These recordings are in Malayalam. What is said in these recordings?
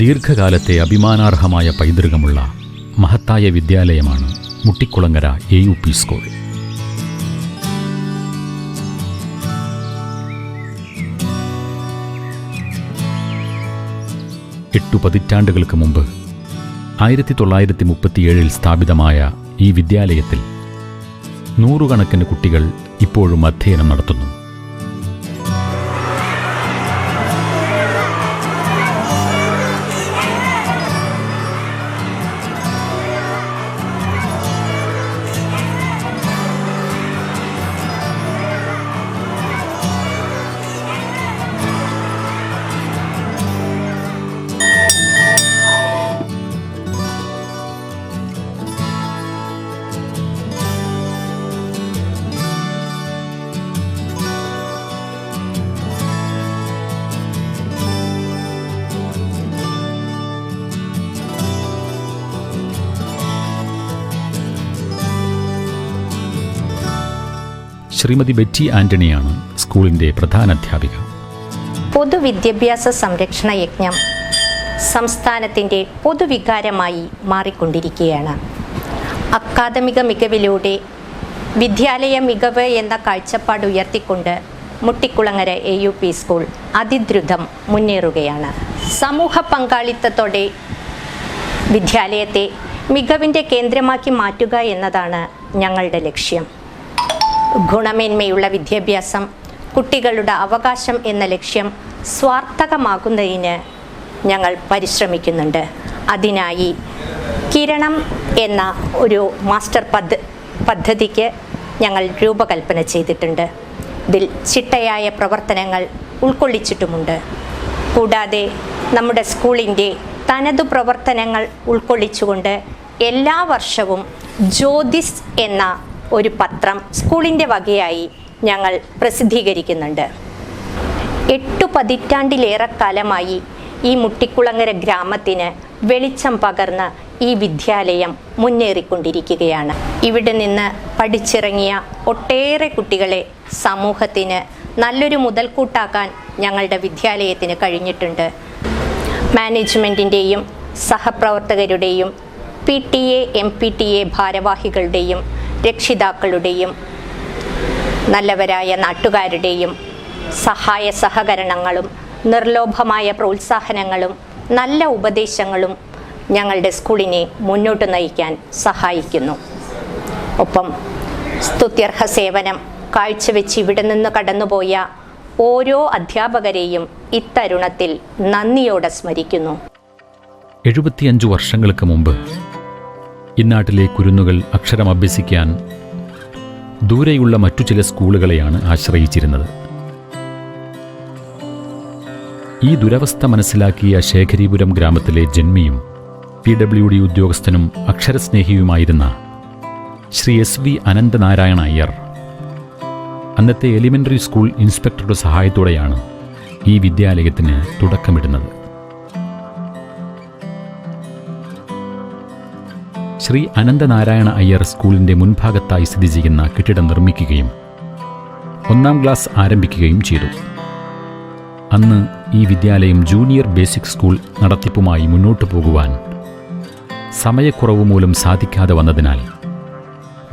ദീർഘകാലത്തെ അഭിമാനാർഹമായ പൈതൃകമുള്ള മഹത്തായ വിദ്യാലയമാണ് Muttikkulangara A U P school. എട്ടു പതിറ്റാണ്ടുകൾക്ക് മുമ്പ് ആയിരത്തി തൊള്ളായിരത്തി മുപ്പത്തിയേഴിൽ സ്ഥാപിതമായ ഈ വിദ്യാലയത്തിൽ നൂറുകണക്കിന് കുട്ടികൾ ഇപ്പോഴും അധ്യയനം നടത്തുന്നു. ശ്രീമതി ബെറ്റി ആന്റണിയാണ് സ്കൂളിന്റെ പ്രധാന അധ്യാപിക. പൊതുവിദ്യാഭ്യാസ സംരക്ഷണ യജ്ഞം സംസ്ഥാനത്തിന്റെ പൊതുവികാരമായി മാറിക്കൊണ്ടിരിക്കുകയാണ്. അക്കാദമിക മികവിലൂടെ വിദ്യാലയ മികവ് എന്ന കാഴ്ചപ്പാട് ഉയർത്തിക്കൊണ്ട് Muttikkulangara A U P school അതിദ്രുതം മുന്നേറുകയാണ്. സമൂഹ പങ്കാളിത്തത്തോടെ വിദ്യാലയത്തെ മികവിന്റെ കേന്ദ്രമാക്കി മാറ്റുക എന്നതാണ് ഞങ്ങളുടെ ലക്ഷ്യം. ഗുണമേന്മയുള്ള വിദ്യാഭ്യാസം കുട്ടികളുടെ അവകാശം എന്ന ലക്ഷ്യം സ്വാർത്ഥകമാക്കുന്നതിന് ഞങ്ങൾ പരിശ്രമിക്കുന്നുണ്ട്. അതിനായി കിരണം എന്ന ഒരു മാസ്റ്റർ പദ്ധ പദ്ധതിക്ക് ഞങ്ങൾ രൂപകൽപ്പന ചെയ്തിട്ടുണ്ട്. ഇതിൽ ചിട്ടയായ പ്രവർത്തനങ്ങൾ ഉൾക്കൊള്ളിച്ചിട്ടുമുണ്ട്. കൂടാതെ നമ്മുടെ സ്കൂളിന്റെ തനതു പ്രവർത്തനങ്ങൾ ഉൾക്കൊള്ളിച്ചുകൊണ്ട് എല്ലാ വർഷവും ജ്യോതിസ് എന്ന ഒരു പത്രം സ്കൂളിന്റെ വകയായി ഞങ്ങൾ പ്രസിദ്ധീകരിക്കുന്നുണ്ട്. എട്ടു പതിറ്റാണ്ടിലേറെ കാലമായി ഈ മുട്ടിക്കുളങ്ങര ഗ്രാമത്തിന് വെളിച്ചം പകർന്ന ഈ വിദ്യാലയം മുന്നേറിക്കൊണ്ടിരിക്കുകയാണ്. ഇവിടെ നിന്ന് പഠിച്ചിറങ്ങിയ ഒട്ടേറെ കുട്ടികളെ സമൂഹത്തിന് നല്ലൊരു മുതൽക്കൂട്ടാക്കാൻ ഞങ്ങളുടെ വിദ്യാലയത്തിന് കഴിഞ്ഞിട്ടുണ്ട്. മാനേജ്മെന്റിന്റെയും സഹപ്രവർത്തകരുടെയും P T A M P T A ഭാരവാഹികളുടെയും രക്ഷിതാക്കളുടെയും നല്ലവരായ നാട്ടുകാരുടെയും സഹായ സഹകരണങ്ങളും നിർലോഭമായ പ്രോത്സാഹനങ്ങളും നല്ല ഉപദേശങ്ങളും ഞങ്ങളുടെ സ്കൂളിനെ മുന്നോട്ട് നയിക്കാൻ സഹായിക്കുന്നു. ഒപ്പം സ്തുത്യർഹ സേവനം കാഴ്ചവെച്ച് ഇവിടെ നിന്ന് കടന്നുപോയ ഓരോ അധ്യാപകരെയും ഇത്തരുണത്തിൽ നന്ദിയോടെ സ്മരിക്കുന്നു. എഴുപത്തിയഞ്ചു വർഷങ്ങൾക്ക് മുമ്പ് ഇന്നാട്ടിലെ കുരുന്നുകൾ അക്ഷരം അഭ്യസിക്കാൻ ദൂരെയുള്ള മറ്റു ചില സ്കൂളുകളെയാണ് ആശ്രയിച്ചിരുന്നത്. ഈ ദുരവസ്ഥ മനസ്സിലാക്കിയ ശേഖരീപുരം ഗ്രാമത്തിലെ ജന്മിയും പി ഡബ്ല്യു ഡി ഉദ്യോഗസ്ഥനും അക്ഷരസ്നേഹിയുമായിരുന്ന ശ്രീ എസ് വി അനന്തനാരായണ അയ്യർ അന്നത്തെ എലിമെന്ററി സ്കൂൾ ഇൻസ്പെക്ടറുടെ സഹായത്തോടെയാണ് ഈ വിദ്യാലയത്തിന് തുടക്കമിടുന്നത്. ശ്രീ അനന്തനാരായണ അയ്യർ സ്കൂളിന്റെ മുൻഭാഗത്തായി സ്ഥിതി ചെയ്യുന്ന കെട്ടിടം നിർമ്മിക്കുകയും ഒന്നാം ക്ലാസ് ആരംഭിക്കുകയും ചെയ്തു. അന്ന് ഈ വിദ്യാലയം ജൂനിയർ ബേസിക് സ്കൂൾ നടത്തിപ്പുമായി മുന്നോട്ടു പോകുവാൻ സമയക്കുറവ് മൂലം സാധിക്കാതെ വന്നതിനാൽ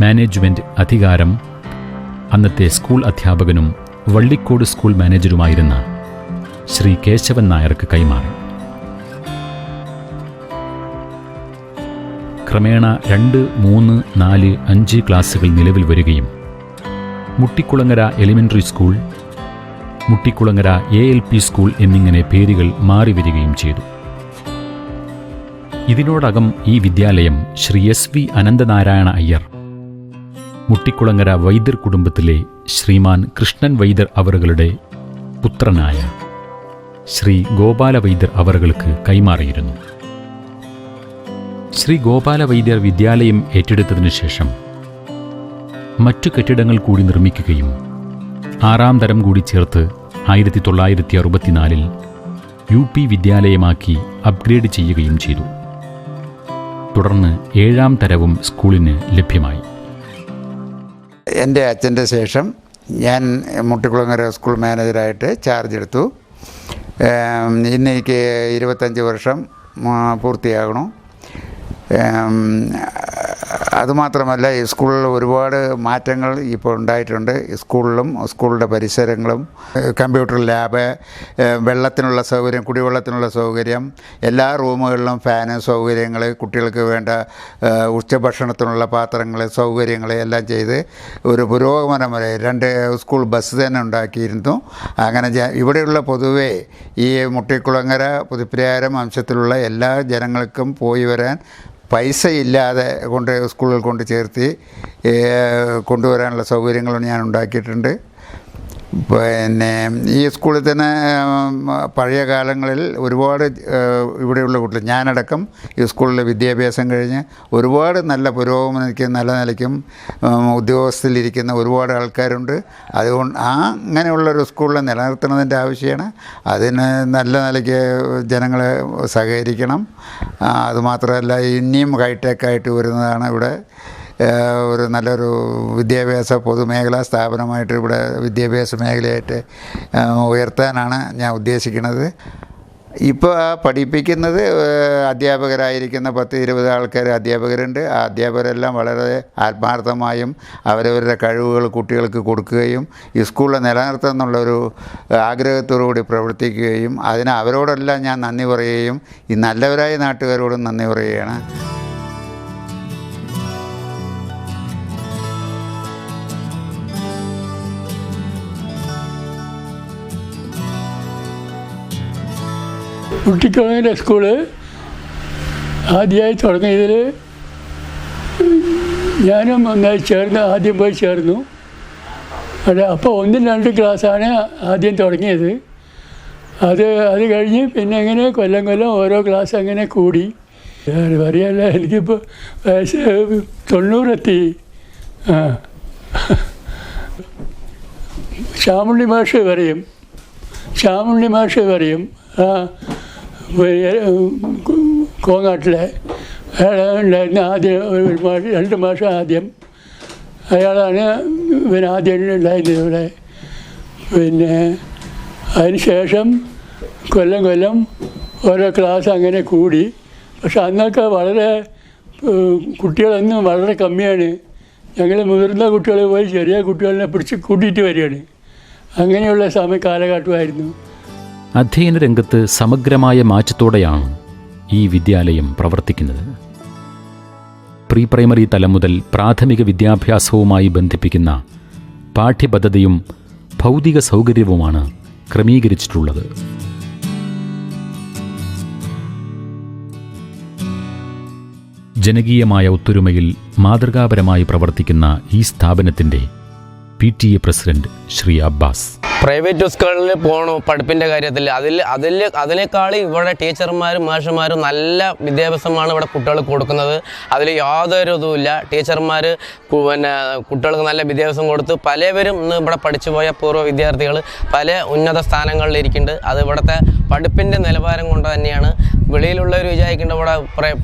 മാനേജ്മെന്റ് അധികാരം അന്നത്തെ സ്കൂൾ അധ്യാപകനും വള്ളിക്കോട് സ്കൂൾ മാനേജരുമായിരുന്ന ശ്രീ കേശവൻ നായർക്ക് കൈമാറി. ക്രമേണ രണ്ട് മൂന്ന് നാല് അഞ്ച് ക്ലാസ്സുകൾ നിലവിൽ വരികയും. Muttikkulangara elementary school Muttikkulangara A L P school എന്നിങ്ങനെ പേരുകൾ മാറി വരികയും ചെയ്തു. ഇതിനോടകം ഈ വിദ്യാലയം ശ്രീ എസ് വി അനന്തനാരായണ അയ്യർ മുട്ടിക്കുളങ്ങര വൈദ്യർ കുടുംബത്തിലെ ശ്രീമാൻ കൃഷ്ണൻ വൈദ്യർ അവറുകളുടെ പുത്രനായ ശ്രീ ഗോപാല വൈദ്യർ അവറുകൾക്ക് കൈമാറിയിരുന്നു. ശ്രീ ഗോപാല വൈദ്യർ വിദ്യാലയം ഏറ്റെടുത്തതിനു ശേഷം മറ്റു കെട്ടിടങ്ങൾ കൂടി നിർമ്മിക്കുകയും ആറാം തരം കൂടി ചേർത്ത് ആയിരത്തി തൊള്ളായിരത്തി അറുപത്തിനാലിൽ യു പി വിദ്യാലയമാക്കി അപ്ഗ്രേഡ് ചെയ്യുകയും ചെയ്തു. തുടർന്ന് ഏഴാം തരവും സ്കൂളിന് ലഭ്യമായി. എന്റെ അച്ഛന്റെ ശേഷം ഞാൻ മുട്ടിക്കുളങ്ങര സ്കൂൾ മാനേജറായിട്ട് ചാർജ് എടുത്തു. ഇന്ന് എനിക്ക് ഇരുപത്തഞ്ച് വർഷം പൂർത്തിയാകണു. അതുമാത്രമല്ല ഈ സ്കൂളിൽ ഒരുപാട് മാറ്റങ്ങൾ ഇപ്പോൾ ഉണ്ടായിട്ടുണ്ട്. സ്കൂളിലും സ്കൂളിന്റെ പരിസരങ്ങളും കമ്പ്യൂട്ടർ ലാബ് വെള്ളത്തിനുള്ള സൗകര്യം കുടിവെള്ളത്തിനുള്ള സൗകര്യം എല്ലാ റൂമുകളിലും ഫാന് സൗകര്യങ്ങൾ കുട്ടികൾക്ക് വേണ്ട ഉച്ചഭക്ഷണത്തിനുള്ള പാത്രങ്ങൾ സൗകര്യങ്ങൾ എല്ലാം ചെയ്ത് ഒരു പുരോഗമനം വരെ രണ്ട് സ്കൂൾ ബസ് തന്നെ ഉണ്ടാക്കിയിരുന്നു. അങ്ങനെ ഇവിടെയുള്ള പൊതുവേ ഈ മുട്ടിക്കുളങ്ങര പുതുപ്രയാരം അംശത്തിലുള്ള എല്ലാ ജനങ്ങൾക്കും പോയി വരാൻ പൈസ ഇല്ലാതെ കൊണ്ട് സ്കൂളിൽ കൊണ്ട് ചേർത്തി കൊണ്ടുവരാനുള്ള സൗകര്യങ്ങളും ഞാൻ ഉണ്ടാക്കിയിട്ടുണ്ട്. പിന്നെ ഈ സ്കൂളിൽ തന്നെ പഴയ കാലങ്ങളിൽ ഒരുപാട് ഇവിടെയുള്ള കുട്ടികൾ ഞാനടക്കം ഈ സ്കൂളിലെ വിദ്യാഭ്യാസം കഴിഞ്ഞ് ഒരുപാട് നല്ല പുരോഗമനയ്ക്കും നല്ല നിലയ്ക്കും ഉദ്യോഗസ്ഥയിലിരിക്കുന്ന ഒരുപാട് ആൾക്കാരുണ്ട്. അതുകൊണ്ട് ആ അങ്ങനെയുള്ളൊരു സ്കൂളിനെ നിലനിർത്തണതിന്റെ ആവശ്യമാണ്. അതിന് നല്ല നിലയ്ക്ക് ജനങ്ങളെ സഹകരിക്കണം. അതുമാത്രമല്ല ഇനിയും ഹൈടെക്കായിട്ട് വരുന്നതാണ് ഇവിടെ ഒരു നല്ലൊരു വിദ്യാഭ്യാസ പൊതുമേഖലാ സ്ഥാപനമായിട്ട് ഇവിടെ വിദ്യാഭ്യാസ മേഖലയായിട്ട് ഉയർത്താനാണ് ഞാൻ ഉദ്ദേശിക്കുന്നത്. ഇപ്പോൾ ആ പഠിപ്പിക്കുന്നത് അധ്യാപകരായിരിക്കുന്ന പത്ത് ഇരുപത് ആൾക്കാർ അധ്യാപകരുണ്ട്. ആ അധ്യാപകരെല്ലാം വളരെ ആത്മാർത്ഥമായും അവരവരുടെ കഴിവുകൾ കുട്ടികൾക്ക് കൊടുക്കുകയും ഈ സ്കൂളിൽ നിലനിർത്തുന്നുള്ളൊരു ആഗ്രഹത്തോടു കൂടി പ്രവർത്തിക്കുകയും അതിന് അവരോടെല്ലാം ഞാൻ നന്ദി പറയുകയും ഈ നല്ലവരായ നാട്ടുകാരോടും നന്ദി പറയുകയാണ്. കുട്ടിക്കുളങ്ങര സ്കൂൾ ആദ്യമായി തുടങ്ങിയതിൽ ഞാനും ഒന്നായി ചേർന്ന് ആദ്യം പോയി ചേർന്നു. അവിടെ അപ്പോൾ ഒന്നും രണ്ട് ക്ലാസ്സാണ് ആദ്യം തുടങ്ങിയത്. അത് അത് കഴിഞ്ഞ് പിന്നെ അങ്ങനെ കൊല്ലം കൊല്ലം ഓരോ ക്ലാസ് അങ്ങനെ കൂടി. പറയാല്ല എനിക്കിപ്പോൾ വയസ്സ് തൊണ്ണൂറെത്തി. ആ. ശ്യാമുണ്ണി മാഷ് പറയും ശ്യാമുണ്ണി മാഷ് പറയും ആ. കോങ്ങാട്ടിലെ അയാൾ ഉണ്ടായിരുന്ന ആദ്യം ഒരു മാസം രണ്ട് മാസം ആദ്യം അയാളാണ് പിന്നെ ആദ്യം ഉണ്ടായിരുന്നത് ഇവിടെ. പിന്നെ അതിന് ശേഷം കൊല്ലം കൊല്ലം ഓരോ ക്ലാസ് അങ്ങനെ കൂടി. പക്ഷെ അന്നൊക്കെ വളരെ കുട്ടികളൊന്നും വളരെ കമ്മിയാണ്. ഞങ്ങൾ മുതിർന്ന കുട്ടികൾ പോയി ചെറിയ കുട്ടികളെ പിടിച്ച് കൂട്ടിയിട്ട് വരികയാണ്. അങ്ങനെയുള്ള സമയ കാലഘട്ടമായിരുന്നു. അധ്യയന രംഗത്ത് സമഗ്രമായ മാറ്റത്തോടെയാണ് ഈ വിദ്യാലയം പ്രവർത്തിക്കുന്നത്. പ്രീ പ്രൈമറി തലം മുതൽ പ്രാഥമിക വിദ്യാഭ്യാസവുമായി ബന്ധിപ്പിക്കുന്ന പാഠ്യപദ്ധതിയും ഭൗതിക സൗകര്യവുമാണ് ക്രമീകരിച്ചിട്ടുള്ളത്. ജനകീയമായ ഒത്തൊരുമയിൽ മാതൃകാപരമായി പ്രവർത്തിക്കുന്ന ഈ സ്ഥാപനത്തിന്റെ P T A president Shri Abbas. Private സ്കൂളിൽ പോകണു പഠിപ്പിന്റെ കാര്യത്തിൽ അതിൽ അതിൽ അതിനേക്കാൾ ഇവിടെ ടീച്ചർമാരും മാഷന്മാരും നല്ല വിദ്യാഭ്യാസമാണ് ഇവിടെ കുട്ടികൾക്ക് കൊടുക്കുന്നത്. അതിൽ യാതൊരു ഇതുമില്ല. ടീച്ചർമാർ പിന്നെ കുട്ടികൾക്ക് നല്ല വിദ്യാഭ്യാസം കൊടുത്ത് പലവരും ഇന്ന് ഇവിടെ പഠിച്ചു പോയ പൂർവ വിദ്യാർത്ഥികൾ പല ഉന്നത സ്ഥാനങ്ങളിൽ ഇരിക്കുന്നുണ്ട് അത് ഇവിടുത്തെ പഠിപ്പിന്റെ നിലവാരം കൊണ്ട് തന്നെയാണ് വെളിയിലുള്ളവർ വിചാരിക്കേണ്ട. ഇവിടെ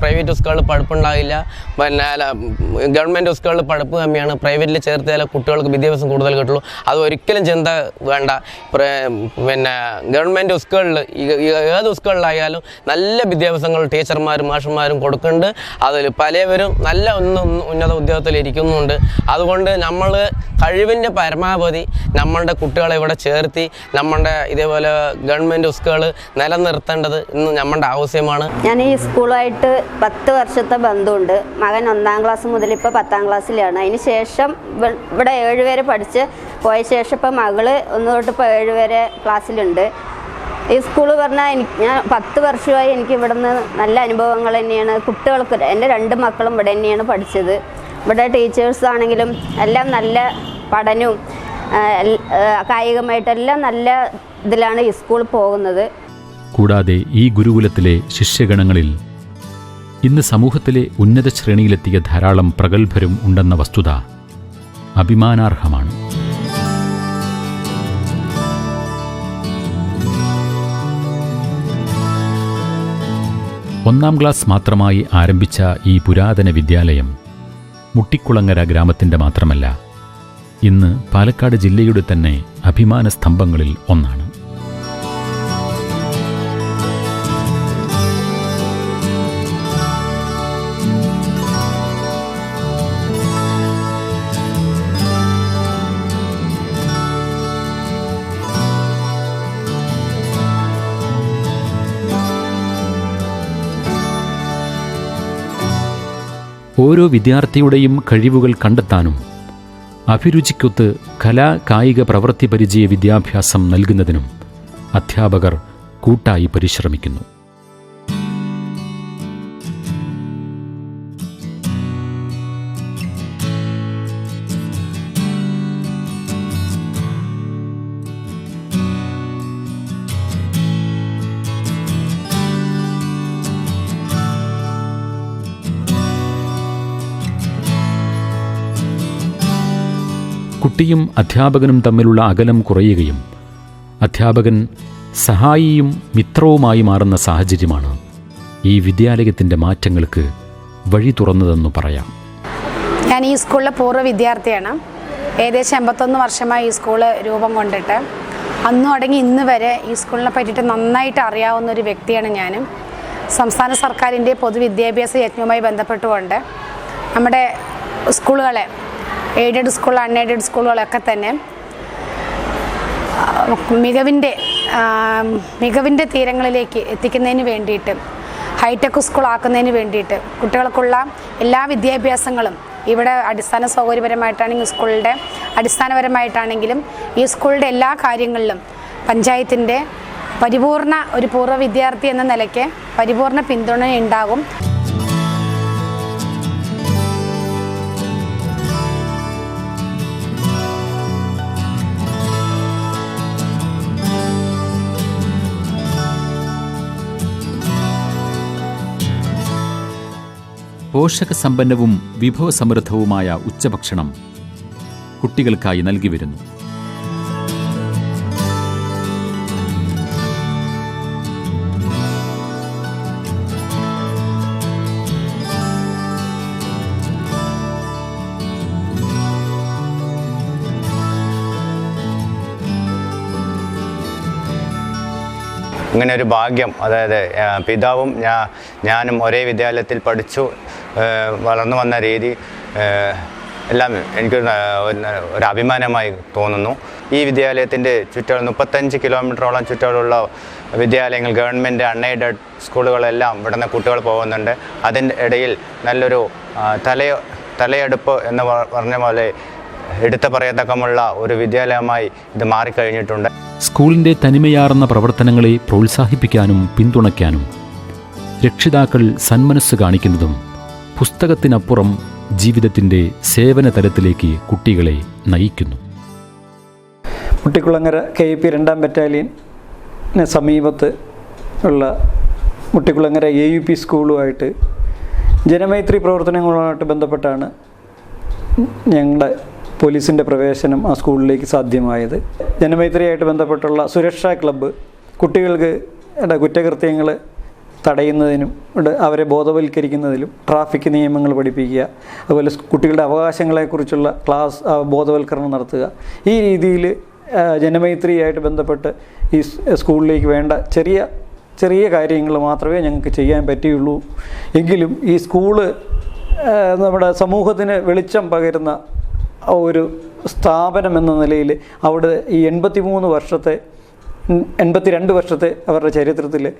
പ്രൈവറ്റ് സ്കൂളിൽ പഠിപ്പുണ്ടാകില്ല പിന്നെ ഗവൺമെന്റ് സ്കൂളിൽ പഠിപ്പ് കമ്മിയാണ്. പ്രൈവറ്റിൽ ചേർത്താലേ കുട്ടികൾക്ക് വിദ്യാഭ്യാസം കൂടുതൽ കിട്ടുള്ളൂ. അത് ഒരിക്കലും ചിന്ത വേണ്ട. പിന്നെ ഗവൺമെന്റ് സ്കൂളിൽ ഏത് സ്കൂളിലായാലും നല്ല വിദ്യാഭ്യാസങ്ങൾ ടീച്ചർമാരും മാഷന്മാരും കൊടുക്കുന്നുണ്ട്. അതിൽ പലവരും നല്ല ഒന്ന് ഉന്നത ഉദ്യോഗത്തിൽ ഇരിക്കുന്നുണ്ട് അതുകൊണ്ട് നമ്മൾ കഴിവിന്റെ പരമാവധി നമ്മളുടെ കുട്ടികളെ ഇവിടെ ചേർത്തി നമ്മളുടെ ഇതേപോലെ ഗവൺമെന്റ് സ്കൂൾ നിലനിർത്തേണ്ടത് ഇന്ന് നമ്മളുടെ ആവശ്യമാണ്. ഞാൻ ഈ സ്കൂളുമായിട്ട് പത്ത് വർഷത്തെ ബന്ധമുണ്ട്. മകൻ ഒന്നാം ക്ലാസ് മുതൽ ഇപ്പോൾ പത്താം ക്ലാസ്സിലാണ്. അതിന് ശേഷം ഇവിടെ ഏഴുപേരെ പഠിച്ച് പോയ ശേഷം ഇപ്പോൾ മകൾ ഒന്ന് തൊട്ട് ഇപ്പോൾ ഏഴുപേരെ ക്ലാസ്സിലുണ്ട്. ഈ സ്കൂൾ പറഞ്ഞാൽ എനിക്ക് ഞാൻ പത്ത് വർഷമായി എനിക്ക് ഇവിടെ നിന്ന് നല്ല അനുഭവങ്ങൾ തന്നെയാണ്. കുട്ടികൾക്ക് എന്റെ രണ്ട് മക്കളും ഇവിടെ തന്നെയാണ് പഠിച്ചത്. ഇവിടെ ടീച്ചേഴ്സ് ആണെങ്കിലും എല്ലാം നല്ല പഠനവും കായികമായിട്ടെല്ലാം നല്ല ഇതിലാണ് ഈ സ്കൂൾ പോകുന്നത്. കൂടാതെ ഈ ഗുരുകുലത്തിലെ ശിഷ്യഗണങ്ങളിൽ ഇന്ന് സമൂഹത്തിലെ ഉന്നത ശ്രേണിയിലെത്തിയ ധാരാളം പ്രഗത്ഭരും ഉണ്ടെന്ന വസ്തുത അഭിമാനാർഹമാണ്. ഒന്നാം ക്ലാസ് മാത്രമായി ആരംഭിച്ച ഈ പുരാതന വിദ്യാലയം മുട്ടിക്കുളങ്ങര ഗ്രാമത്തിന്റെ മാത്രമല്ല ഇന്ന് പാലക്കാട് ജില്ലയുടെ തന്നെ അഭിമാന സ്തംഭങ്ങളിൽ ഒന്നാണ്. ഓരോ വിദ്യാർത്ഥിയുടെയും കഴിവുകൾ കണ്ടെത്താനും അഭിരുചിക്കൊത്ത് കലാ കായിക പ്രവൃത്തി പരിചയ വിദ്യാഭ്യാസം നൽകുന്നതിനും അധ്യാപകർ കൂട്ടായി പരിശ്രമിക്കുന്നു. കുട്ടിയും അധ്യാപകനും തമ്മിലുള്ള അകലം കുറയുകയും അധ്യാപകൻ സഹായിയും മിത്രവുമായി മാറുന്ന സാഹചര്യമാണ് ഈ വിദ്യാലയത്തിന്റെ മാറ്റങ്ങൾക്ക് വഴി തുറന്നതെന്ന് പറയാം. ഞാൻ ഈ സ്കൂളിലെ പൂർവ വിദ്യാർത്ഥിയാണ്. ഏകദേശം എൺപത്തൊന്ന് വർഷമായി ഈ സ്കൂൾ രൂപം കൊണ്ടിട്ട് അന്നും അടങ്ങി ഇന്ന് വരെ ഈ സ്കൂളിനെ പറ്റിയിട്ട് നന്നായിട്ട് അറിയാവുന്ന ഒരു വ്യക്തിയാണ് ഞാനും. സംസ്ഥാന സർക്കാരിന്റെ പൊതുവിദ്യാഭ്യാസ യജ്ഞവുമായി ബന്ധപ്പെട്ടുകൊണ്ട് നമ്മുടെ സ്കൂളുകളെ എയ്ഡഡ് സ്കൂൾ അൺഎയ്ഡഡ് സ്കൂളുകളൊക്കെ തന്നെ. മികവിന്റെ മികവിന്റെ തീരങ്ങളിലേക്ക് എത്തിക്കുന്നതിന് വേണ്ടിയിട്ട് ഹൈടെക് സ്കൂൾ ആക്കുന്നതിന് വേണ്ടിയിട്ട് കുട്ടികൾക്കുള്ള എല്ലാ വിദ്യാഭ്യാസങ്ങളും ഇവിടെ അടിസ്ഥാന സൗകര്യപരമായിട്ടാണെങ്കിലും സ്കൂളിന്റെ അടിസ്ഥാനപരമായിട്ടാണെങ്കിലും ഈ സ്കൂളിന്റെ എല്ലാ കാര്യങ്ങളിലും പഞ്ചായത്തിന്റെ പരിപൂർണ ഒരു പൂർവ വിദ്യാർത്ഥി എന്ന നിലയ്ക്ക് പരിപൂർണ പിന്തുണ പോഷകസമ്പന്നവും വിഭവസമൃദ്ധവുമായ ഉച്ചഭക്ഷണം കുട്ടികൾക്കായി നൽകി ഇങ്ങനെ ഒരു ഭാഗ്യം. അതായത് പിതാവും ഞാ ഞാനും ഒരേ വിദ്യാലയത്തിൽ പഠിച്ചു വളർന്നു വന്ന രീതി എല്ലാം എനിക്കൊരു ഒരു- അഭിമാനമായി തോന്നുന്നു. ഈ വിദ്യാലയത്തിന്റെ ചുറ്റുകൾ മുപ്പത്തഞ്ച് കിലോമീറ്ററോളം ചുറ്റുകളുള്ള വിദ്യാലയങ്ങൾ ഗവൺമെന്റ് അൺഎയ്ഡഡ് സ്കൂളുകളെല്ലാം ഇവിടുന്ന് കുട്ടികൾ പോകുന്നുണ്ട്. അതിന്റെ ഇടയിൽ നല്ലൊരു തലയോ തലയ തലയെടുപ്പ് എന്ന് പറഞ്ഞ പോലെ എടുത്തു പറയത്തക്കമുള്ള ഒരു വിദ്യാലയമായി ഇത് മാറിക്കഴിഞ്ഞിട്ടുണ്ട്. സ്കൂളിന്റെ തനിമയാർന്ന പ്രവർത്തനങ്ങളെ പ്രോത്സാഹിപ്പിക്കാനും പിന്തുണയ്ക്കാനും രക്ഷിതാക്കൾ സന്മനസ് കാണിക്കുന്നതും പുസ്തകത്തിനപ്പുറം ജീവിതത്തിന്റെ സേവന തലത്തിലേക്ക് കുട്ടികളെ നയിക്കുന്നു. മുട്ടിക്കുളങ്ങര കെ പി രണ്ടാം ബറ്റാലിയന് സമീപത്ത് ഉള്ള മുട്ടിക്കുളങ്ങര എ യു പി സ്കൂളുമായിട്ട് ജനമൈത്രി പ്രവർത്തനങ്ങളുമായിട്ട് ബന്ധപ്പെട്ടാണ് ഞങ്ങളുടെ പോലീസിന്റെ പ്രവേശനം ആ സ്കൂളിലേക്ക് സാധ്യമായത്. ജനമൈത്രിയായിട്ട് ബന്ധപ്പെട്ടുള്ള സുരക്ഷാ ക്ലബ്ബ് കുട്ടികൾക്ക് കുറ്റകൃത്യങ്ങൾ തടയുന്നതിനും അവരെ ബോധവൽക്കരിക്കുന്നതിലും ട്രാഫിക് നിയമങ്ങൾ പഠിപ്പിക്കുക അതുപോലെ കുട്ടികളുടെ അവകാശങ്ങളെക്കുറിച്ചുള്ള ക്ലാസ് ബോധവൽക്കരണം നടത്തുക. ഈ രീതിയിൽ ജനമൈത്രിയായിട്ട് ബന്ധപ്പെട്ട് ഈ സ്കൂളിലേക്ക് വേണ്ട ചെറിയ ചെറിയ കാര്യങ്ങൾ മാത്രമേ ഞങ്ങൾക്ക് ചെയ്യാൻ പറ്റിയുള്ളൂ. എങ്കിലും ഈ സ്കൂൾ നമ്മുടെ സമൂഹത്തിന് വെളിച്ചം പകരുന്ന ഒരു സ്ഥാപനം എന്ന നിലയിൽ അവിടെ ഈ എൺപത്തി മൂന്ന് വർഷത്തെ എൺപത്തിരണ്ട് വർഷത്തെ അവരുടെ ചരിത്രത്തിൽ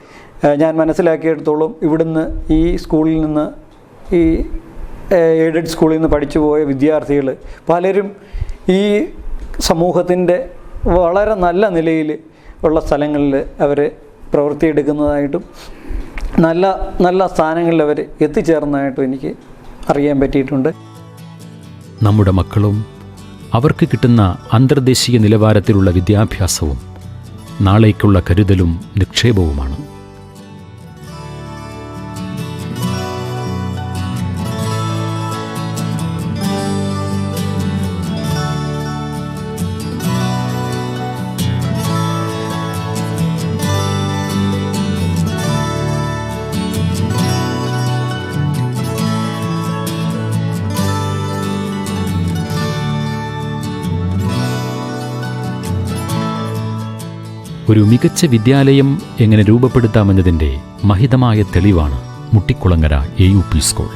ഞാൻ മനസ്സിലാക്കിയെടുത്തോളം ഇവിടുന്ന് ഈ സ്കൂളിൽ നിന്ന് ഈ എയ്ഡഡ് സ്കൂളിൽ നിന്ന് പഠിച്ചു പോയ വിദ്യാർത്ഥികൾ പലരും ഈ സമൂഹത്തിന്റെ വളരെ നല്ല നിലയിൽ ഉള്ള സ്ഥലങ്ങളിൽ അവർ പ്രവൃത്തിയെടുക്കുന്നതായിട്ടും നല്ല നല്ല സ്ഥാനങ്ങളിൽ അവർ എത്തിച്ചേർന്നതായിട്ടും എനിക്ക് അറിയാൻ പറ്റിയിട്ടുണ്ട്. നമ്മുടെ മക്കളും അവർക്ക് കിട്ടുന്ന അന്തർദേശീയ നിലവാരത്തിലുള്ള വിദ്യാഭ്യാസവും നാളേക്കുള്ള കരുതലും നിക്ഷേപവുമാണ്. ഒരു മികച്ച വിദ്യാലയം എങ്ങനെ രൂപപ്പെടുത്താമെന്നതിന്റെ മഹിതമായ തെളിവാണ് Muttikkulangara A U P school.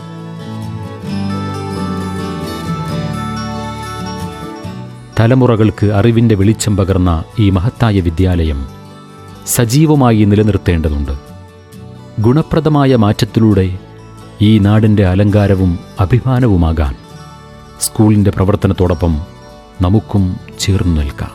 തലമുറകൾക്ക് അറിവിന്റെ വെളിച്ചം പകർന്ന ഈ മഹത്തായ വിദ്യാലയം സജീവമായി നിലനിർത്തേണ്ടതുണ്ട്. ഗുണപ്രദമായ മാറ്റത്തിലൂടെ ഈ നാടിന്റെ അലങ്കാരവും അഭിമാനവുമാകാൻ സ്കൂളിന്റെ പ്രവർത്തനത്തോടൊപ്പം നമുക്കും ചേർന്നു നിൽക്കാം.